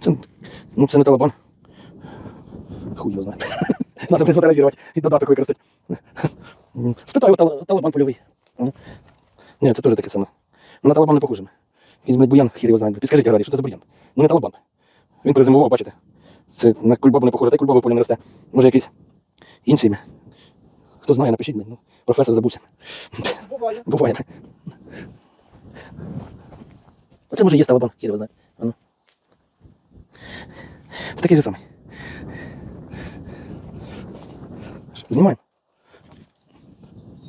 Це, ну, це не талабан. Хуй його знає. Надо блин, і додаток використати. Спитаю, тал- талабан польовий. Ні, це теж таке саме. На талабан не похоже. Візьмуть буян, хір його знає. Підскажіть, Гарарі, що це за буян? Ну не талабан. Він перезимував, бачите. Це на кульбабу не похоже, та й кульбаба в полі не росте. Може якийсь інший. ім'я. Хто знає, напишіть мені. Ну, професор забувся. Буває. Буває. Оце може є талабан, хір його знає. Це такий же самий. Знімаємо.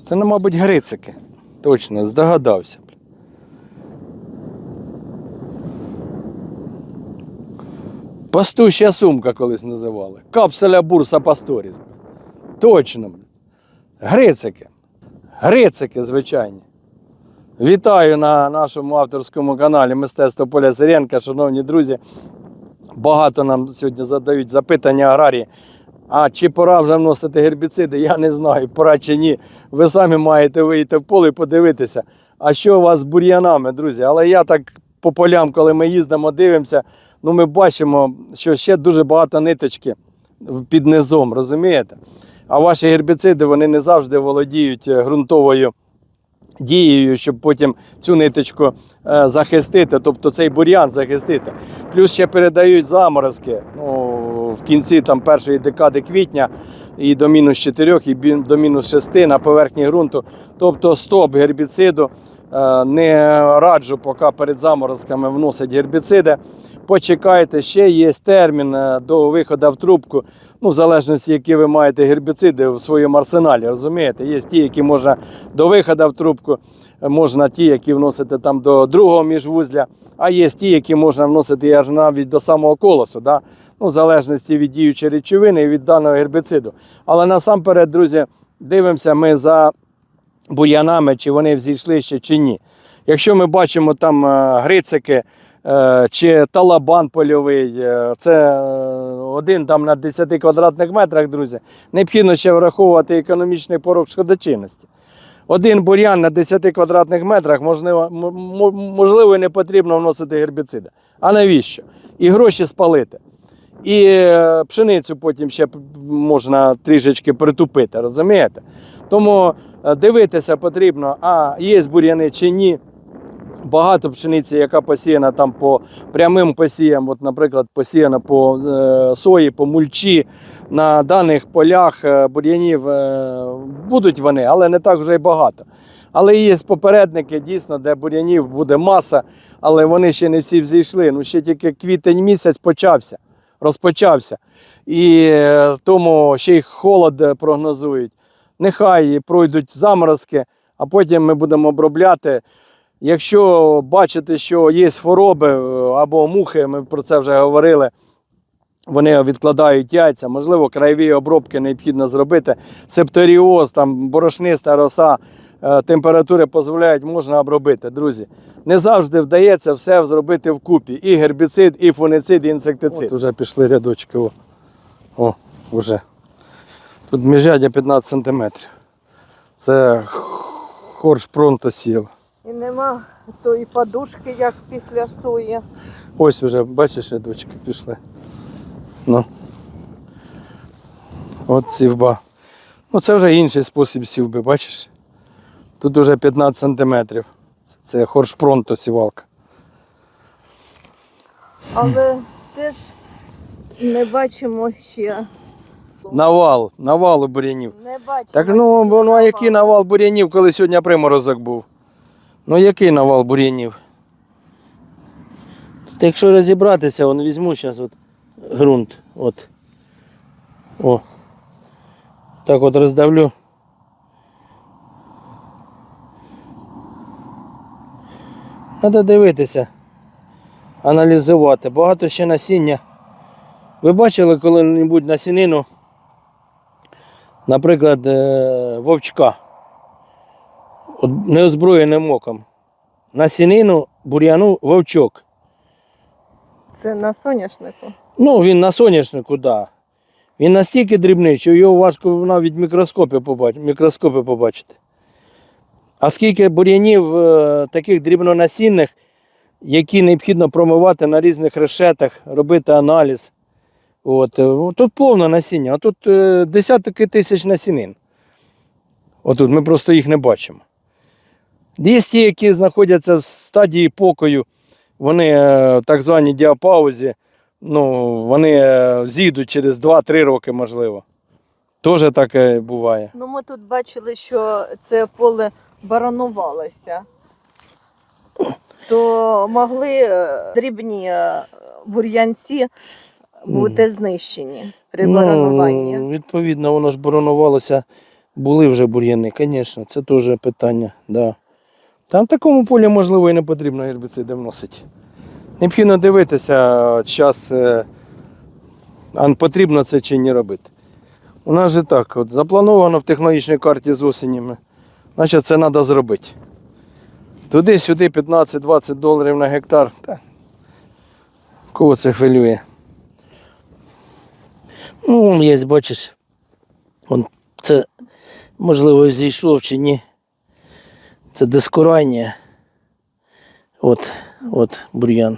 Це, ну, мабуть, грицики. Точно, здогадався. Пастуща сумка колись називали. Капсуля бурса пасторіс. бля. Точно. Грицики. Грицики, звичайні. Вітаю на нашому авторському каналі Мистецтво Поля Сиренка, шановні друзі. Багато нам сьогодні задають запитання аграрії. А чи пора вже вносити гербіциди, я не знаю, пора чи ні. Ви самі маєте вийти в поле і подивитися, а що у вас з бур'янами, друзі. Але я так по полям, коли ми їздимо, дивимося, ну ми бачимо, що ще дуже багато ниточки під низом, розумієте? А ваші гербіциди вони не завжди володіють е, ґрунтовою дією, щоб потім цю ниточку е, захистити, тобто цей бур'ян захистити. Плюс ще передають заморозки ну, в кінці там, першої декади квітня і до мінус 4, і до мінус 6 на поверхні ґрунту. Тобто стоп гербіциду. Е, Не раджу, поки перед заморозками вносять гербіциди. Почекайте, ще є термін е, до виходу в трубку. Ну, в залежності, які ви маєте гербіциди в своєму арсеналі, розумієте? Є ті, які можна до виходу в трубку, е, можна ті, які вносити там до другого міжвузля, а є ті, які можна вносити аж навіть до самого колосу, да? ну, в залежності від діючої речовини і від даного гербіциду. Але насамперед, друзі, дивимося ми за бур'янами, чи вони взійшли ще чи ні. Якщо ми бачимо там е, грицики чи талабан польовий, е, це е, один там на 10 квадратних метрах, друзі, необхідно ще враховувати економічний порог шкодочинності. Один бур'ян на 10 квадратних метрах, можливо, можливо, не потрібно вносити гербіциди. А навіщо? І гроші спалити. І е, пшеницю потім ще можна трішечки притупити, розумієте? Тому е, дивитися потрібно, а є бур'яни чи ні. Багато пшениці, яка посіяна там по прямим посіям, от, наприклад, посіяна по е, сої, по мульчі. На даних полях е, бур'янів е, будуть вони, але не так вже й багато. Але є попередники, дійсно, де бур'янів буде маса, але вони ще не всі взійшли. Ну, ще тільки квітень місяць почався, розпочався. І тому ще й холод прогнозують. Нехай пройдуть заморозки, а потім ми будемо обробляти. Якщо бачите, що є хвороби е, або мухи, ми про це вже говорили. Вони відкладають яйця, можливо, краєві обробки необхідно зробити. Септоріоз, там борошниста роса, е, температури дозволяють, можна обробити. Друзі, не завжди вдається все зробити вкупі. І гербіцид, і фуницид, і інсектицид. От вже пішли рядочки. О, о вже. Тут міжрядя 15 сантиметрів. Це хорш пронто сіл. І нема тої подушки, як після сої. Ось вже, бачиш, рядочки пішли. Ну. От сівба. Ну, це вже інший спосіб сівби, бачиш? Тут вже 15 сантиметрів. Це, хоршпронто сівалка. Але теж не бачимо ще. Навал, навалу бур'янів. Не бачимо. Так ну, ну а який навал бур'янів, коли сьогодні приморозок був? Ну який навал бур'янів? Та якщо розібратися, он візьму зараз от ґрунт. От. О. Так от роздавлю. Треба дивитися, аналізувати. Багато ще насіння. Ви бачили коли-небудь насінину, наприклад, е, вовчка, неозброєним оком. Насінину, бур'яну, вовчок. Це на соняшнику. Ну, він на соняшнику, так. Да. Він настільки дрібний, що його важко навіть в мікроскопі побачити. Мікроскопі побачити. А скільки бур'янів е, таких дрібнонасінних які необхідно промивати на різних решетах, робити аналіз. От, е, тут повне насіння, а тут е, десятки тисяч насінин. Отут ми просто їх не бачимо. Є ті, які знаходяться в стадії покою, вони е, так звані діапаузі, ну, вони е, зійдуть через 2-3 роки, можливо. Теж таке буває. Ну, ми тут бачили, що це поле баранувалося. То могли е, дрібні бур'янці бути знищені при барануванні. Ну, відповідно, воно ж боронувалося, були вже бур'яни, звісно, це теж питання. Да. Там такому полі, можливо, і не потрібно гербіциди вносити. Необхідно дивитися, час, е, потрібно це чи ні робити. У нас же так, от заплановано в технологічній карті з осені, значить це треба зробити. Туди-сюди 15-20 доларів на гектар. Та, кого це хвилює? Ну, є, бачиш. Це, можливо, зійшов чи ні. Це дискурання. От, от бур'ян.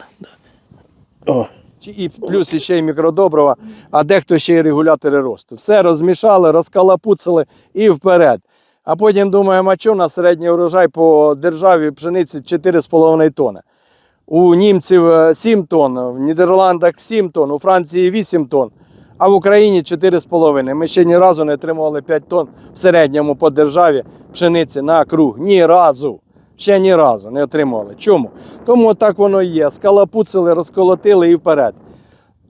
О. І плюс ще й мікродобрива, а дехто ще й регулятори росту. Все розмішали, розкалапуцили і вперед. А потім думаємо, а що на середній урожай по державі пшениці 4,5 тонни. У німців е, 7 тонн, в Нідерландах 7 тонн, у Франції 8 тонн, а в Україні 4,5. Ми ще ні разу не отримували 5 тонн в середньому по державі пшениці на круг. Ні разу. Ще ні разу не отримували. Чому? Тому так воно і є. Скалапуцили, розколотили і вперед.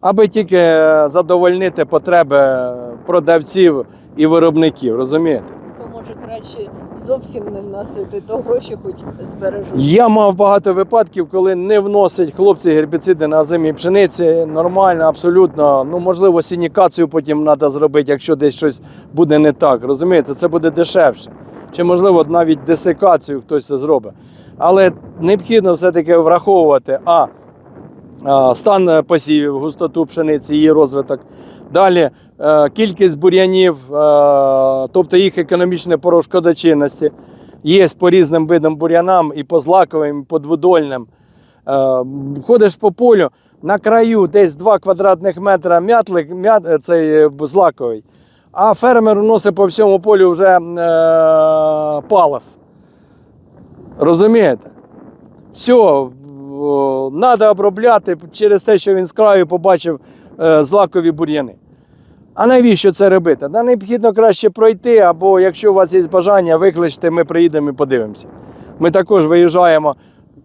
Аби тільки е, задовольнити потреби продавців і виробників, розумієте? То може краще зовсім не вносити, то гроші хоч збережуть. Я мав багато випадків, коли не вносять хлопці гербіциди на озимій пшениці. Нормально, абсолютно. Ну, можливо, сінікацію потім треба зробити, якщо десь щось буде не так. Розумієте, це буде дешевше. Чи, можливо, навіть десикацію хтось це зробить. Але необхідно все-таки враховувати а, стан посівів, густоту пшениці, її розвиток. Далі кількість бур'янів, е, тобто їх економічне порошкодочинності. Є по різним видам бур'янам, і по злаковим, і по дводольним. Е, ходиш по полю, на краю десь 2 квадратних метра мятлик, мят, е, цей е, злаковий, а фермер вносить по всьому полю вже е, палас. Розумієте? Все, треба обробляти через те, що він з краю побачив е, злакові бур'яни. А навіщо це робити? Да необхідно краще пройти, або якщо у вас є бажання, викличте, ми приїдемо і подивимося. Ми також виїжджаємо,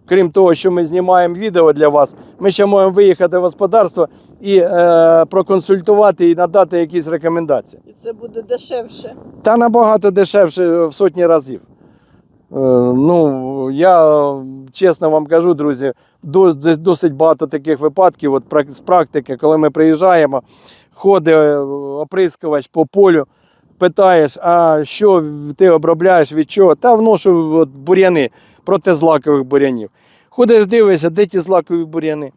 крім того, що ми знімаємо відео для вас, ми ще можемо виїхати в господарство і е, проконсультувати і надати якісь рекомендації. І це буде дешевше. Та набагато дешевше в сотні разів. Е, Ну, я чесно вам кажу, друзі, досить багато таких випадків от, з практики, коли ми приїжджаємо, ходить е, оприскувач по полю, питаєш, а що ти обробляєш від чого? Та вношу от, бур'яни проти злакових бур'янів. Ходиш, дивишся, де ті злакові бур'яни.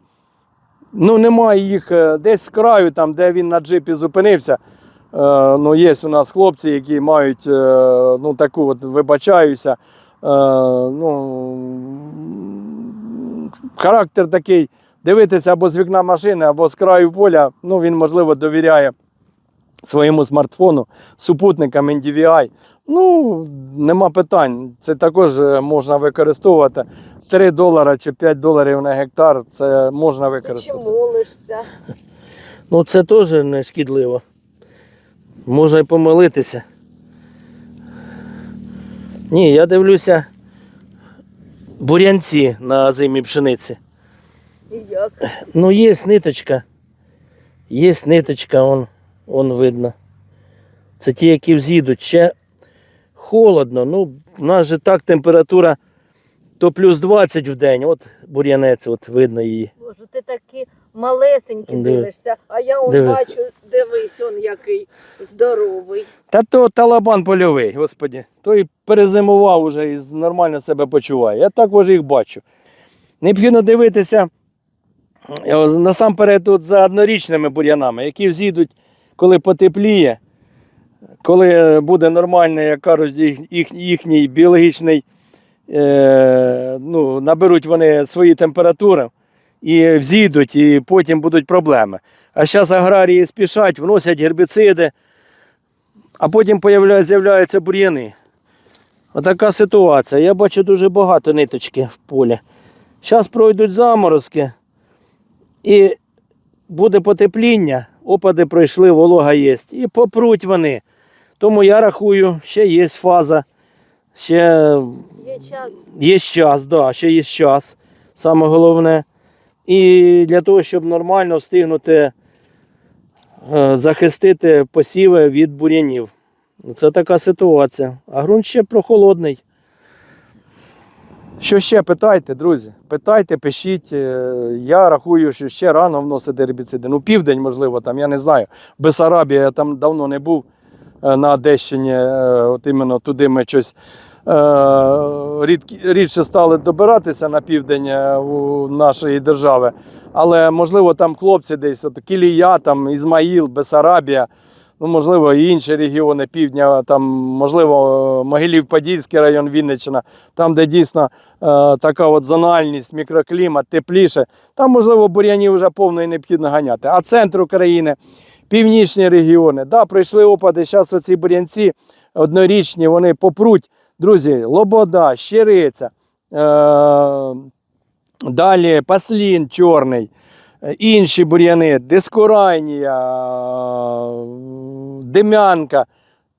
Ну, немає їх е, десь з краю, там, де він на джипі зупинився. Е, ну, є у нас хлопці, які мають ну, таку, от, вибачаюся, ну, характер такий дивитися або з вікна машини, або з краю поля. Ну, він, можливо, довіряє своєму смартфону, супутникам NDVI. Ну, нема питань. Це також е, можна використовувати. 3 долара чи 5 доларів на гектар це можна Чи молишся? Ну, це теж не шкідливо. Можна й помилитися. Ні, я дивлюся бурянці на зимі пшениці. Як? Ну, є ниточка. Є ниточка, он, он видно. Це ті, які вз'їдуть. Ще холодно. Ну, у нас же так температура то плюс 20 в день. От бур'янець, от видно її. Боже, ти такі малесенькі Диви. дивишся, а я он Диви. бачу, дивись, он який здоровий. Та то талабан польовий, господі. Той перезимував уже і нормально себе почуває. Я також їх бачу. Необхідно дивитися насамперед тут за однорічними бур'янами, які взійдуть, коли потепліє, коли буде нормальний, як кажуть, їх, їх- їхній біологічний е, ну, наберуть вони свої температури і взійдуть, і потім будуть проблеми. А зараз аграрії спішать, вносять гербіциди, а потім з'являються бур'яни. Отака ситуація. Я бачу дуже багато ниточки в полі. Зараз пройдуть заморозки і буде потепління, опади пройшли, волога є. І попруть вони. Тому я рахую, ще є фаза, ще Є час. Є час, да, ще є час, саме головне. І для того, щоб нормально встигнути е, захистити посіви від бур'янів. Це така ситуація. А ґрунт ще прохолодний. Що ще питайте, друзі? Питайте, пишіть. Е, Я рахую, що ще рано вносити гербіциди. Ну, південь, можливо, там, я не знаю. Бесарабія, я там давно не був е, на Одещині. е, От іменно туди ми щось рідше стали добиратися на південь нашої держави. Але можливо там хлопці десь, от Кілія, там, Ізмаїл, Бесарабія, ну, можливо, і інші регіони півдня, там, можливо, Могилів-Подільський район Вінниччина, там, де дійсно е, така от зональність, мікроклімат, тепліше, там, можливо, бур'янів вже повно і необхідно ганяти. А центр України, північні регіони, да, прийшли опади, зараз оці бур'янці однорічні, вони попруть. Друзі, Лобода, Щириця, е, далі Паслін чорний, е, інші бур'яни, дискурайнія, Дем'янка.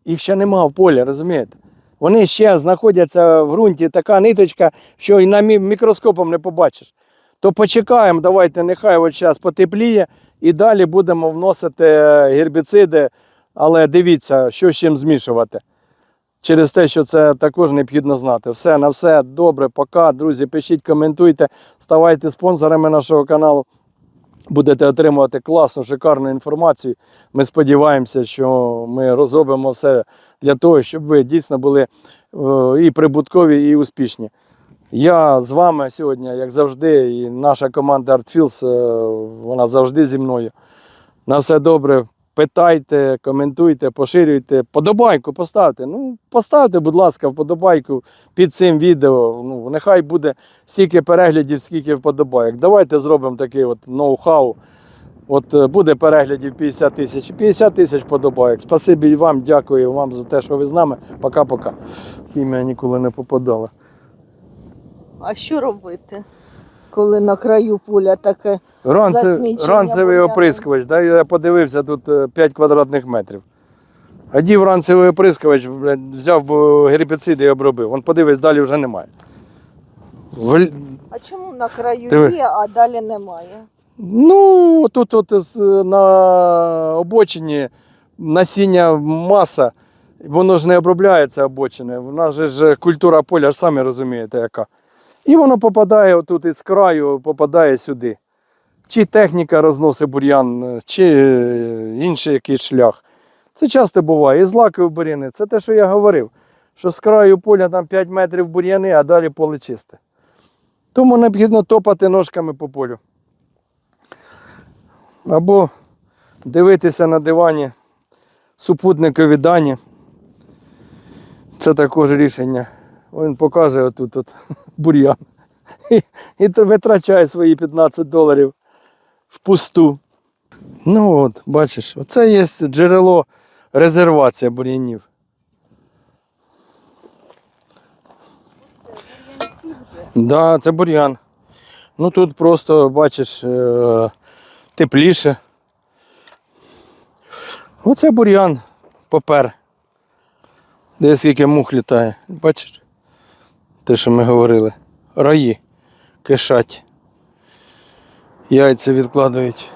Їх ще нема в полі, розумієте? Вони ще знаходяться в ґрунті, така ниточка, що і на мікроскопом не побачиш. То почекаємо, давайте, нехай от час потепліє, і далі будемо вносити гербіциди, але дивіться, що з чим змішувати. Через те, що це також необхідно знати. Все на все добре, пока. Друзі, пишіть, коментуйте, ставайте спонсорами нашого каналу. Будете отримувати класну, шикарну інформацію. Ми сподіваємося, що ми розробимо все для того, щоб ви дійсно були е, і прибуткові, і успішні. Я з вами сьогодні, як завжди, і наша команда ArtFields, е, вона завжди зі мною. На все добре. Питайте, коментуйте, поширюйте, подобайку поставте. Ну, поставте, будь ласка, вподобайку під цим відео. Ну, нехай буде стільки переглядів, скільки вподобайок. Давайте зробимо такий от ноу-хау. От е, буде переглядів 50 тисяч, 50 тисяч подобайок. Спасибі і вам, дякую вам за те, що ви з нами. Пока-пока. Хімія ніколи не попадала. А що робити, коли на краю поля таке? Ранце, ранцевий бур'яном. оприскувач, да, я подивився тут е, 5 квадратних метрів. Одів ранцевий оприскувач, взяв гербіцид і обробив. Он подивись, далі вже немає. В... А чому на краю Диви. є, а далі немає? Ну, тут от на обочині насіння маса, воно ж не обробляється обочини. В нас же ж культура поля, ж самі розумієте, яка. І воно попадає отут із краю, попадає сюди. Чи техніка розносить бур'ян, чи е, інший якийсь шлях. Це часто буває. І злаки в бур'яни. Це те, що я говорив. Що з краю поля там 5 метрів бур'яни, а далі поле чисте. Тому необхідно топати ножками по полю. Або дивитися на дивані супутникові дані. Це також рішення. Він показує отут от бур'ян. І, і витрачає свої 15 доларів впусту. Ну от, бачиш, оце є джерело резервація бур'янів. Да, це бур'ян. Ну тут просто, бачиш, е, тепліше. Оце бур'ян попер. Де скільки мух літає. Бачиш? Те, що ми говорили. Раї кишать. Яйця відкладають.